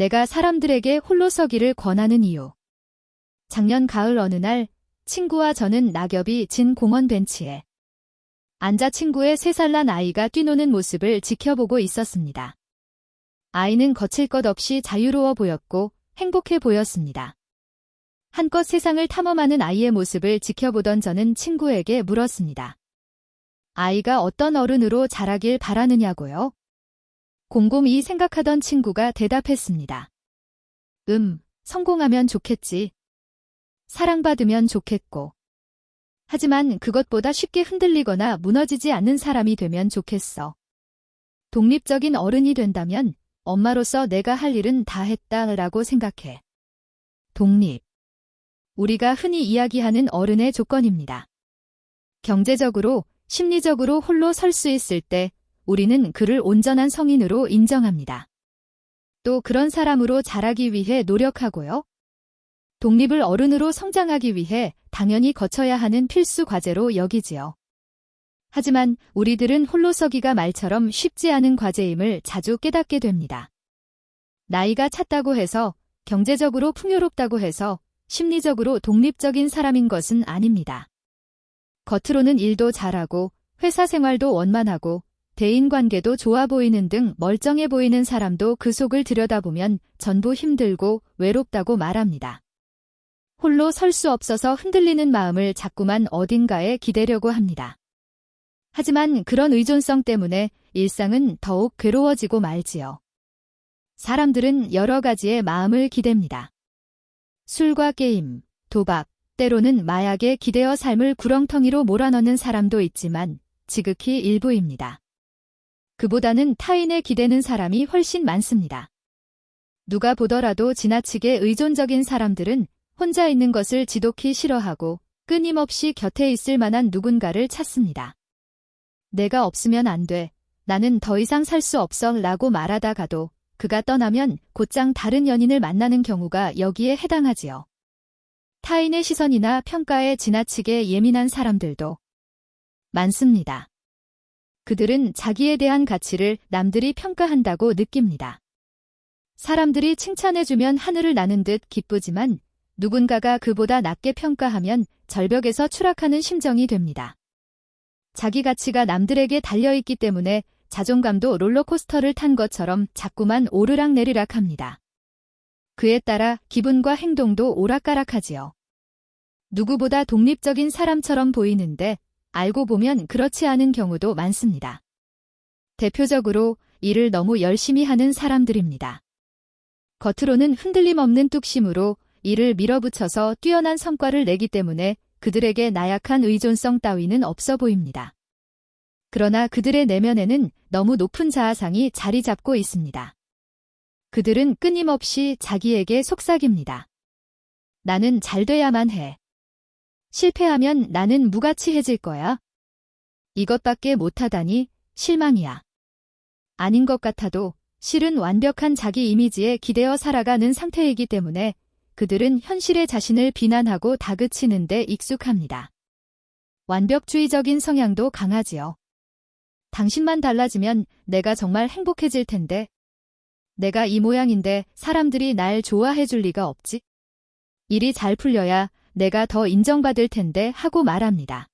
내가 사람들에게 홀로 서기를 권하는 이유. 작년 가을 어느 날 친구와 저는 낙엽이 진 공원 벤치에 앉아 친구의 세 살 난 아이가 뛰노는 모습을 지켜보고 있었습니다. 아이는 거칠 것 없이 자유로워 보였고 행복해 보였습니다. 한껏 세상을 탐험하는 아이의 모습을 지켜보던 저는 친구에게 물었습니다. 아이가 어떤 어른으로 자라길 바라느냐고요? 곰곰이 생각하던 친구가 대답했습니다. 음, 성공하면 좋겠지. 사랑받으면 좋겠고. 하지만 그것보다 쉽게 흔들리거나 무너지지 않는 사람이 되면 좋겠어. 독립적인 어른이 된다면 엄마로서 내가 할 일은 다 했다라고 생각해. 독립. 우리가 흔히 이야기하는 어른의 조건입니다. 경제적으로, 심리적으로 홀로 설 수 있을 때 우리는 그를 온전한 성인으로 인정합니다. 또 그런 사람으로 자라기 위해 노력하고요. 독립을 어른으로 성장하기 위해 당연히 거쳐야 하는 필수 과제로 여기지요. 하지만 우리들은 홀로 서기가 말처럼 쉽지 않은 과제임을 자주 깨닫게 됩니다. 나이가 찼다고 해서 경제적으로 풍요롭다고 해서 심리적으로 독립적인 사람인 것은 아닙니다. 겉으로는 일도 잘하고 회사 생활도 원만하고 대인관계도 좋아 보이는 등 멀쩡해 보이는 사람도 그 속을 들여다보면 전부 힘들고 외롭다고 말합니다. 홀로 설 수 없어서 흔들리는 마음을 자꾸만 어딘가에 기대려고 합니다. 하지만 그런 의존성 때문에 일상은 더욱 괴로워지고 말지요. 사람들은 여러 가지의 마음을 기댑니다. 술과 게임, 도박, 때로는 마약에 기대어 삶을 구렁텅이로 몰아넣는 사람도 있지만 지극히 일부입니다. 그보다는 타인의 기대는 사람이 훨씬 많습니다. 누가 보더라도 지나치게 의존적인 사람들은 혼자 있는 것을 지독히 싫어하고 끊임없이 곁에 있을 만한 누군가를 찾습니다. 내가 없으면 안 돼. 나는 더 이상 살 수 없어 라고 말하다가도 그가 떠나면 곧장 다른 연인을 만나는 경우가 여기에 해당하지요. 타인의 시선이나 평가에 지나치게 예민한 사람들도 많습니다. 그들은 자기에 대한 가치를 남들이 평가한다고 느낍니다. 사람들이 칭찬해주면 하늘을 나는 듯 기쁘지만 누군가가 그보다 낮게 평가하면 절벽에서 추락하는 심정이 됩니다. 자기 가치가 남들에게 달려있기 때문에 자존감도 롤러코스터를 탄 것처럼 자꾸만 오르락 내리락 합니다. 그에 따라 기분과 행동도 오락가락하지요. 누구보다 독립적인 사람처럼 보이는데 알고 보면 그렇지 않은 경우도 많습니다. 대표적으로 일을 너무 열심히 하는 사람들입니다. 겉으로는 흔들림 없는 뚝심으로 일을 밀어붙여서 뛰어난 성과를 내기 때문에 그들에게 나약한 의존성 따위는 없어 보입니다. 그러나 그들의 내면에는 너무 높은 자아상이 자리 잡고 있습니다. 그들은 끊임없이 자기에게 속삭입니다. 나는 잘 돼야만 해. 실패하면 나는 무가치해질 거야. 이것밖에 못하다니 실망이야. 아닌 것 같아도 실은 완벽한 자기 이미지에 기대어 살아가는 상태이기 때문에 그들은 현실의 자신을 비난하고 다그치는데 익숙합니다. 완벽주의적인 성향도 강하지요. 당신만 달라지면 내가 정말 행복해질 텐데. 내가 이 모양인데 사람들이 날 좋아해 줄 리가 없지? 일이 잘 풀려야 내가 더 인정받을 텐데 하고 말합니다.